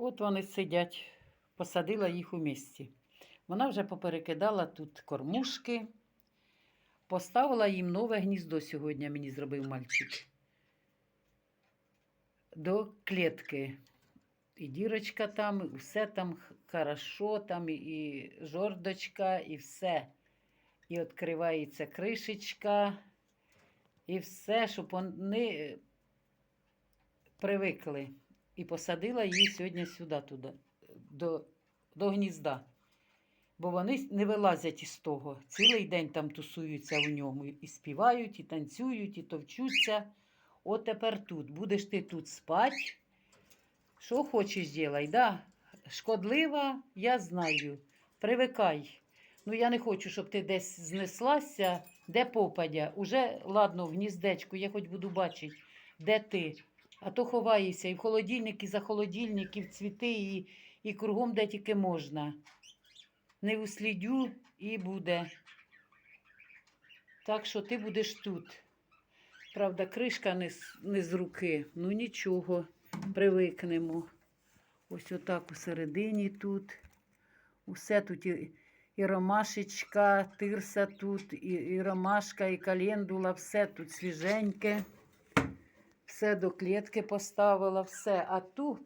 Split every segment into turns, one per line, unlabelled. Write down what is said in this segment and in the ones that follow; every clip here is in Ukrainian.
От вони сидять, посадила їх у місці. Вона вже поперекидала тут кормушки, поставила їм нове гніздо сьогодні, мені зробив мальчик. До клітки. І дірочка там, і все там хорошо, там і, жордочка, і все. І відкривається кришечка, і все, щоб вони е, привикли. І посадила її сьогодні сюди, туди, до, до гнізда. Бо вони не вилазять із того. Цілий день там тусуються в ньому. І співають, і танцюють, і товчуться. От тепер тут. Будеш ти тут спати. Що хочеш ділай, да? Шкодлива, я знаю. Привикай. Ну, я не хочу, щоб ти десь знеслася, де попадя. Уже, ладно, в гніздечку, я хоч буду бачити, де ти. А то ховаєшся і в холодильник, і за холодильник, і в цвіти, і, і кругом, де тільки можна. Не услідю і буде. Так що ти будеш тут. Правда, кришка не з, не з руки. Ну нічого, привикнемо. Ось отак у середині тут. Усе тут і, і ромашечка, тирса тут, і, і ромашка, і календула, все тут свіженьке. Все до клітки поставила, все. А ту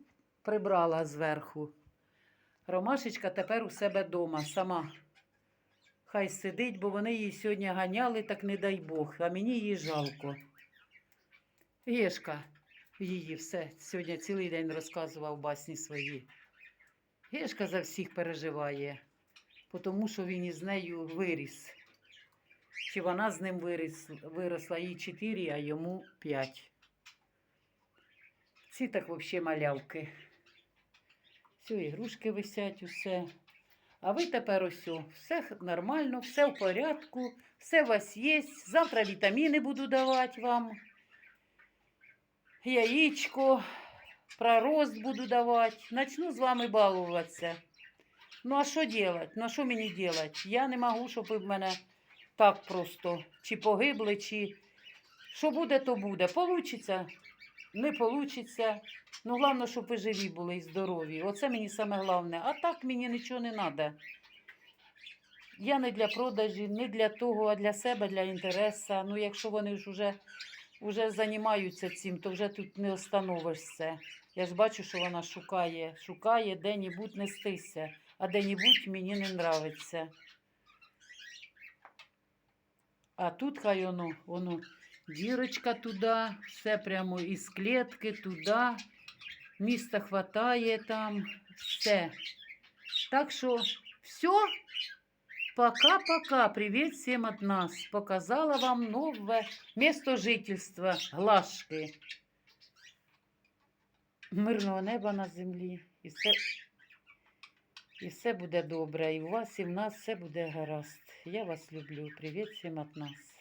прибрала зверху. Ромашечка тепер у себе вдома сама. Хай сидить, бо вони її сьогодні ганяли, так не дай Бог, а мені її жалко. Гешка її все сьогодні цілий день розказував басні свої. Гешка за всіх переживає, тому що він із нею виріс. Чи вона з ним виросла їй 4, а йому 5. Ці так взагалі малявки. Все, ігрушки висять, усе. А ви тепер ось все нормально, все в порядку, все у вас є. Завтра вітаміни буду давати вам. Яєчко, пророст буду давати. Начну з вами балуватися. Ну, а що делать? Ну, що мені делать? Я не можу, щоб ви в мене так просто чи погибли, чи що буде, то буде. Получиться, не получиться. Ну, головне, щоб ви живі були і здорові. Оце мені саме головне. А так мені нічого не треба. Я не для продажі, не для того, а для себе, для інтересу. Ну, якщо вони ж вже, вже займаються цим, то вже тут не остановишся. Я ж бачу, що вона шукає, шукає де-небудь нестися, а де-небудь мені не нравиться. А тут хай воно, воно дірочка туди, все прямо із клітки туди. Міста хватає там, все. Так що все. Пока-пока. Привет всем от нас. Показала вам новое место жительства Глашки. Мирного неба на землі. І все, і все буде добре. І у вас, і в нас все буде гаразд. Я вас люблю. Привіт всім от нас.